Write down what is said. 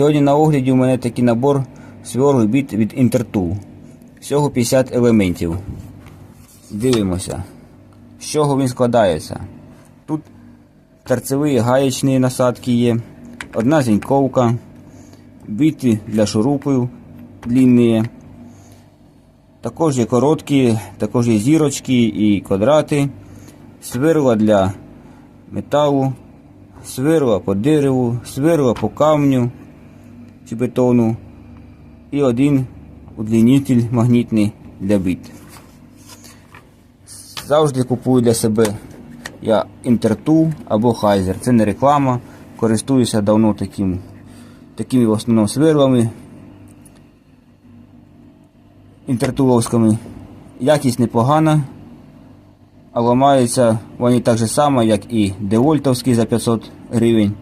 Сьогодні на огляді у мене такий набор сверл біт від Intertool. Всього 50 елементів. Дивимося, з чого він складається. Тут торцеві гаєчні насадки є, одна зіньковка, біти для шурупів длинні. Також є короткі, також є зірочки і квадрати, сверла для металу, сверла по дереву, сверла по камню бетону і один удлінитель магнітний для бит. Завжди купую для себе я Intertool або Heiser. Це не реклама. Користуюся давно таким, такими в основному сверлами інтертуловськими. Якість непогана, а ламаються вони так же само, як і девольтовські за 500 гривень.